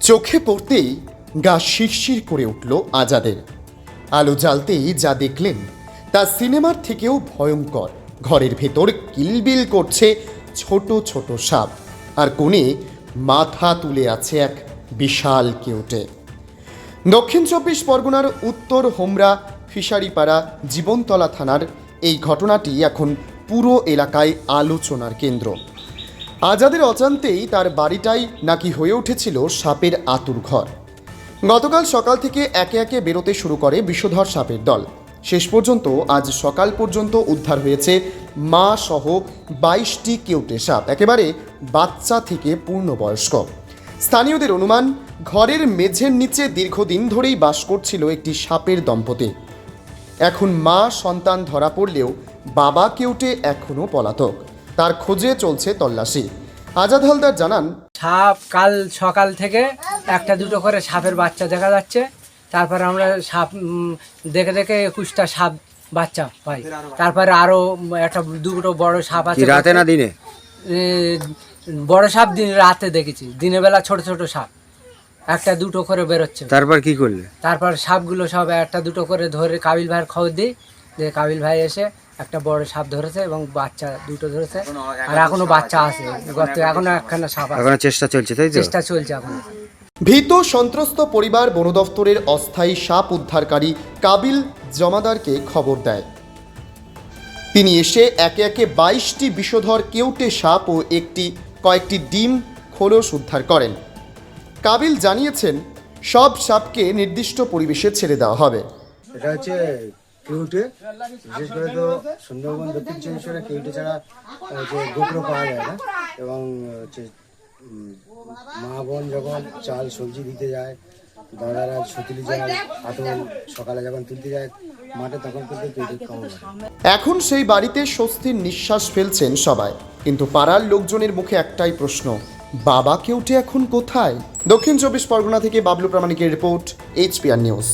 চোখে পড়তেই গা শিরশির করে উঠল আজাদের। আলো জ্বালতেই যা দেখলেন, তা সিনেমার থেকেও ভয়ঙ্কর। ঘরের ভেতর কিলবিল করছে ছোট ছোট সাপ, আর কোণে মাথা তুলে আছে এক বিশাল কেউটে। দক্ষিণ চব্বিশ পরগনার উত্তর হোমরা, ফিশারিপাড়া, জীবনতলা থানার এই ঘটনাটি এখন পুরো এলাকায় আলোচনার কেন্দ্র। আজাদের অজান্তেই তার বাড়িটাই নাকি হয়ে উঠেছিল সাপের আতুর ঘর। গতকাল সকাল থেকে একে একে বেরোতে শুরু করে বিষধর সাপের দল। শেষ পর্যন্ত আজ সকাল পর্যন্ত উদ্ধার হয়েছে মা সহ বাইশটি কেউটে সাপ, একেবারে বাচ্চা থেকে পূর্ণবয়স্ক। স্থানীয়দের অনুমান, ঘরের মেঝের নিচে দীর্ঘদিন ধরেই বাস করছিল একটি সাপের দম্পতি। এখন মা সন্তান ধরা পড়লেও বাবা কেউটে এখনও পলাতক। তার খোঁজে চলছে তল্লাশি। আজাদ হালদার জানান সাপ কাল সকাল থেকে একটা দুটো করে সাপের বাচ্চা দেখা যাচ্ছে। তারপরে আমরা সাপ দেখে দেখে একুশটা সাপ বাচ্চা পাই। তারপরে আরও একটা দুটো বড় সাপ আছে। রাতে না দিনে? বড় সাপ দিন রাতে দেখেছি। দিনের বেলা ছোট ছোট সাপ। একটা দুটো করে বেরোচ্ছে। তারপর কি করলে? তারপর সাপগুলো সব একটা দুটো করে ধরে কাবিল ভাইয়ের খবর দিই। যে কাবিল ভাই এসে একটা বড় সাপ ধরেছে এবং বাচ্চা দুটো ধরেছে। আর এখনও বাচ্চা আছে। গত এখনও একখানা সাপ আছে। এখনও চেষ্টা চলছে তাই তো? চেষ্টা চলছে এখনও। ভীত সন্ত্রস্ত পরিবার বন দফতরের অস্থায়ী সাপ উদ্ধারকারী কাবিল জমাদারকে খবর দেয়। তিনি এসে একে একে বাইশটি বিষধর কেউটে সাপ ও একটি কয়েকটি ডিম খোলস উদ্ধার করেন। কাবিল জানিয়েছেন সব সাপকে নির্দিষ্ট পরিবেশে ছেড়ে দেওয়া হবে। এটা হচ্ছে কিউটে বিশেষ করে তো সুন্দরবন দক্ষিণ চব্বিশ কেউটে ছাড়া যে গোপ্রো পাওয়া যায় না, এবং হচ্ছে মা বোন যখন চাল, সবজি দিতে যায়, দাদারা সুতুলি যায় আতল সকালে যখন তুলতে যায়, মাঠে তখন কিন্তু কিউটে এখন সেই বাড়িতে স্বস্তির নিঃশ্বাস ফেলছেন সবাই। কিন্তু পাড়ার লোকজনের মুখে একটাই প্রশ্ন, বাবা কেউটে এখন কোথায়? দক্ষিণ চব্বিশ পরগনা থেকে বাবলু প্রামাণিকের রিপোর্ট এইচপিআর নিউজ।